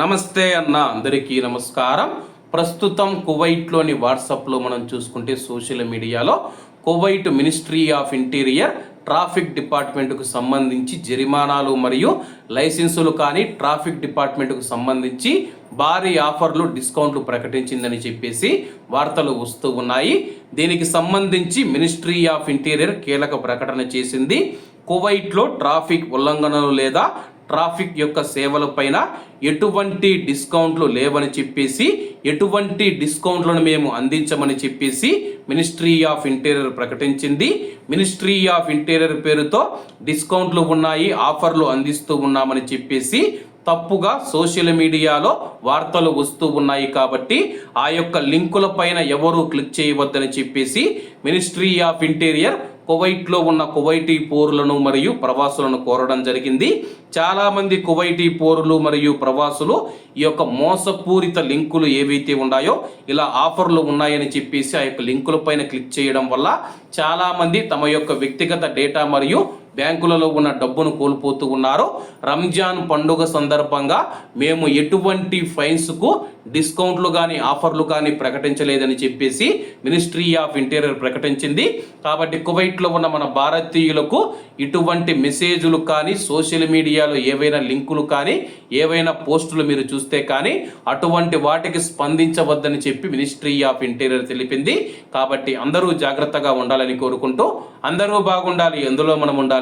నమస్తే అన్న అందరికీ నమస్కారం. ప్రస్తుతం కువైట్లోని వాట్సాప్లో మనం చూసుకుంటే సోషల్ మీడియాలో Kuwait ministry of interior traffic డిపార్ట్మెంట్కు సంబంధించి జరిమానాలు మరియు లైసెన్సులు కానీ ట్రాఫిక్ డిపార్ట్మెంట్కు సంబంధించి భారీ ఆఫర్లు డిస్కౌంట్లు ప్రకటించిందని చెప్పేసి వార్తలు వస్తూ ఉన్నాయి. దీనికి సంబంధించి మినిస్ట్రీ ఆఫ్ ఇంటీరియర్ కీలక ప్రకటన చేసింది. కువైట్లో ట్రాఫిక్ ఉల్లంఘనలు లేదా ట్రాఫిక్ యొక్క సేవలపైన ఎటువంటి డిస్కౌంట్లు లేవని చెప్పేసి ఎటువంటి డిస్కౌంట్లను మేము అందించమని చెప్పేసి మినిస్ట్రీ ఆఫ్ ఇంటీరియర్ ప్రకటించింది. మినిస్ట్రీ ఆఫ్ ఇంటీరియర్ పేరుతో డిస్కౌంట్లు ఉన్నాయి ఆఫర్లు అందిస్తూ ఉన్నామని చెప్పేసి తప్పుగా సోషల్ మీడియాలో వార్తలు వస్తూ ఉన్నాయి కాబట్టి ఆ యొక్క లింకుల పైన ఎవరూ క్లిక్ చేయవద్దని చెప్పేసి మినిస్ట్రీ ఆఫ్ ఇంటీరియర్ కువైట్లో ఉన్న కువైటీ పోరులను మరియు ప్రవాసులను కోరడం జరిగింది. చాలామంది కువైటీ పోరులు మరియు ప్రవాసులు ఈ యొక్క మోసపూరిత లింకులు ఏవైతే ఉన్నాయో ఇలా ఆఫర్లు ఉన్నాయని చెప్పేసి ఆ యొక్క లింకుల పైన క్లిక్ చేయడం వల్ల చాలామంది తమ యొక్క వ్యక్తిగత డేటా మరియు బ్యాంకులలో ఉన్న డబ్బును కోల్పోతూ ఉన్నారు రంజాన్ పండుగ సందర్భంగా మేము ఎటువంటి ఫైన్స్కు డిస్కౌంట్లు కానీ ఆఫర్లు కానీ ప్రకటించలేదని చెప్పేసి మినిస్ట్రీ ఆఫ్ ఇంటీరియర్ ప్రకటించింది. కాబట్టి కువైట్లో ఉన్న మన భారతీయులకు ఇటువంటి మెసేజ్లు కానీ సోషల్ మీడియాలో ఏవైనా లింకులు కానీ ఏవైనా పోస్టులు మీరు చూస్తే కానీ అటువంటి వాటికి స్పందించవద్దని చెప్పి మినిస్ట్రీ ఆఫ్ ఇంటీరియర్ తెలిపింది. కాబట్టి అందరూ జాగ్రత్తగా ఉండాలని కోరుకుంటూ అందరూ బాగుండాలి ఎందులో మనం ఉండాలి.